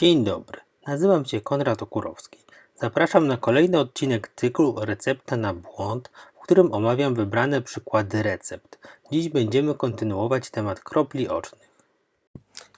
Dzień dobry, nazywam się Konrad Okurowski. Zapraszam na kolejny odcinek cyklu Recepta na błąd, w którym omawiam wybrane przykłady recept. Dziś będziemy kontynuować temat kropli ocznych.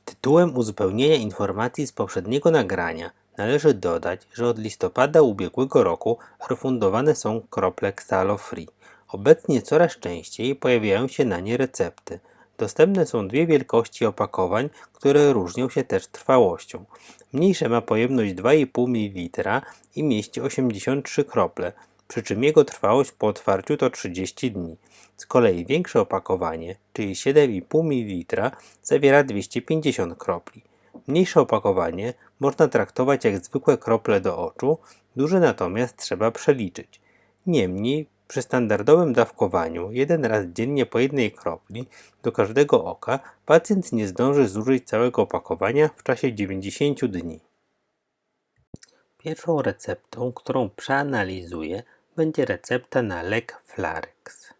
Tytułem uzupełnienia informacji z poprzedniego nagrania należy dodać, że od listopada ubiegłego roku refundowane są krople Xalo Free. Obecnie coraz częściej pojawiają się na nie recepty. Dostępne są dwie wielkości opakowań, które różnią się też trwałością. Mniejsze ma pojemność 2,5 ml i mieści 83 krople, przy czym jego trwałość po otwarciu to 30 dni. Z kolei większe opakowanie, czyli 7,5 ml, zawiera 250 kropli. Mniejsze opakowanie można traktować jak zwykłe krople do oczu, duże natomiast trzeba przeliczyć. Niemniej przy standardowym dawkowaniu jeden raz dziennie po jednej kropli do każdego oka pacjent nie zdąży zużyć całego opakowania w czasie 90 dni. Pierwszą receptą, którą przeanalizuję, będzie recepta na lek Flarex.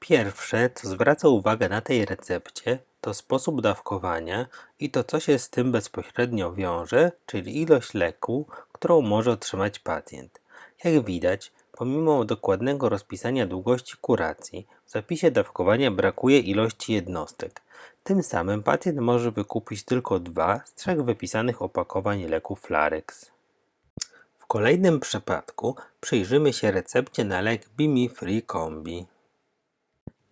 Pierwsze, co zwraca uwagę na tej recepcie, to sposób dawkowania i to, co się z tym bezpośrednio wiąże, czyli ilość leku, którą może otrzymać pacjent. Jak widać, pomimo dokładnego rozpisania długości kuracji, w zapisie dawkowania brakuje ilości jednostek. Tym samym pacjent może wykupić tylko dwa z trzech wypisanych opakowań leku Flarex. W kolejnym przypadku przyjrzymy się recepcie na lek Bimi Free Combi.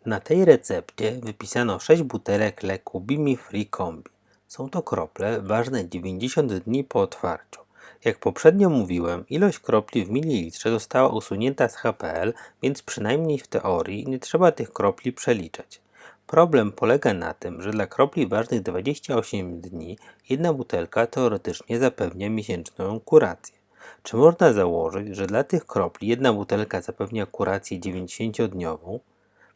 Na tej recepcie wypisano 6 butelek leku Bimi Free Combi. Są to krople ważne 90 dni po otwarciu. Jak poprzednio mówiłem, ilość kropli w mililitrze została usunięta z HPL, więc przynajmniej w teorii nie trzeba tych kropli przeliczać. Problem polega na tym, że dla kropli ważnych 28 dni jedna butelka teoretycznie zapewnia miesięczną kurację. Czy można założyć, że dla tych kropli jedna butelka zapewnia kurację 90-dniową?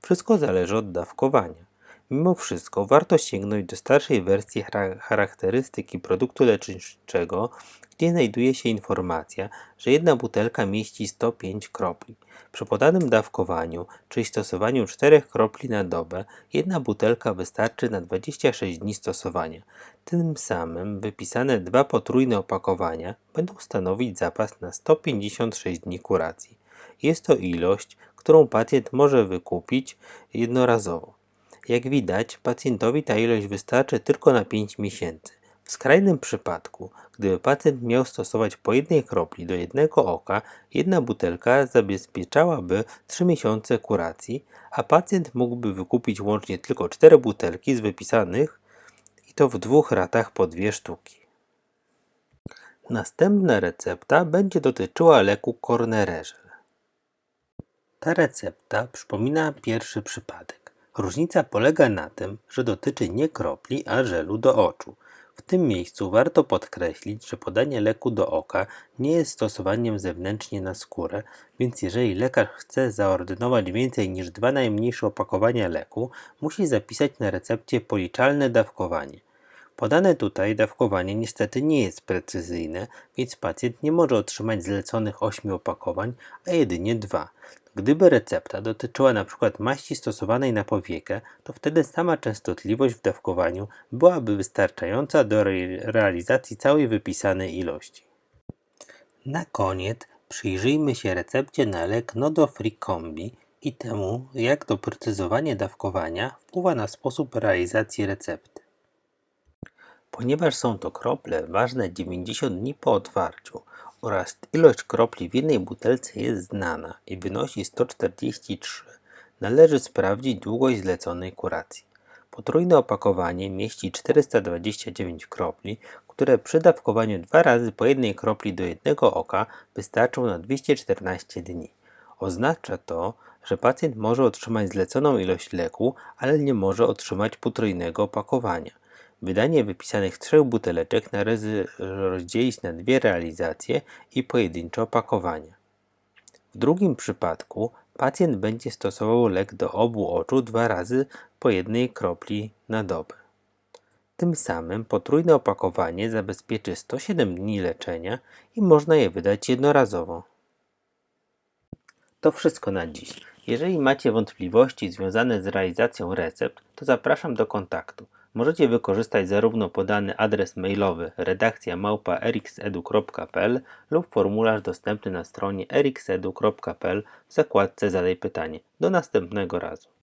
Wszystko zależy od dawkowania. Mimo wszystko warto sięgnąć do starszej wersji chara- charakterystyki produktu leczniczego, gdzie znajduje się informacja, że jedna butelka mieści 105 kropli. Przy podanym dawkowaniu, czyli stosowaniu 4 kropli na dobę, jedna butelka wystarczy na 26 dni stosowania. Tym samym wypisane dwa potrójne opakowania będą stanowić zapas na 156 dni kuracji. Jest to ilość, którą pacjent może wykupić jednorazowo. Jak widać, pacjentowi ta ilość wystarczy tylko na 5 miesięcy. W skrajnym przypadku, gdyby pacjent miał stosować po jednej kropli do jednego oka, jedna butelka zabezpieczałaby 3 miesiące kuracji, a pacjent mógłby wykupić łącznie tylko 4 butelki z wypisanych i to w dwóch ratach po dwie sztuki. Następna recepta będzie dotyczyła leku Cornererzel. Ta recepta przypomina pierwszy przypadek. Różnica polega na tym, że dotyczy nie kropli, a żelu do oczu. W tym miejscu warto podkreślić, że podanie leku do oka nie jest stosowaniem zewnętrznie na skórę, więc jeżeli lekarz chce zaordynować więcej niż dwa najmniejsze opakowania leku, musi zapisać na recepcie policzalne dawkowanie. Podane tutaj dawkowanie niestety nie jest precyzyjne, więc pacjent nie może otrzymać zleconych 8 opakowań, a jedynie dwa. Gdyby recepta dotyczyła np. maści stosowanej na powiekę, to wtedy sama częstotliwość w dawkowaniu byłaby wystarczająca do re- realizacji całej wypisanej ilości. Na koniec przyjrzyjmy się recepcie na lek Nodofree Combi i temu, jak doprecyzowanie dawkowania wpływa na sposób realizacji recepty. Ponieważ są to krople ważne 90 dni po otwarciu oraz ilość kropli w jednej butelce jest znana i wynosi 143, należy sprawdzić długość zleconej kuracji. Potrójne opakowanie mieści 429 kropli, które przy dawkowaniu dwa razy po jednej kropli do jednego oka wystarczą na 214 dni. Oznacza to, że pacjent może otrzymać zleconą ilość leku, ale nie może otrzymać potrójnego opakowania. Wydanie wypisanych trzech buteleczek należy rozdzielić na dwie realizacje i pojedyncze opakowania. W drugim przypadku pacjent będzie stosował lek do obu oczu dwa razy po jednej kropli na dobę. Tym samym potrójne opakowanie zabezpieczy 107 dni leczenia i można je wydać jednorazowo. To wszystko na dziś. Jeżeli macie wątpliwości związane z realizacją recept, to zapraszam do kontaktu. Możecie wykorzystać zarówno podany adres mailowy redakcja małpa erixedu.pl lub formularz dostępny na stronie erixedu.pl w zakładce Zadaj pytanie. Do następnego razu.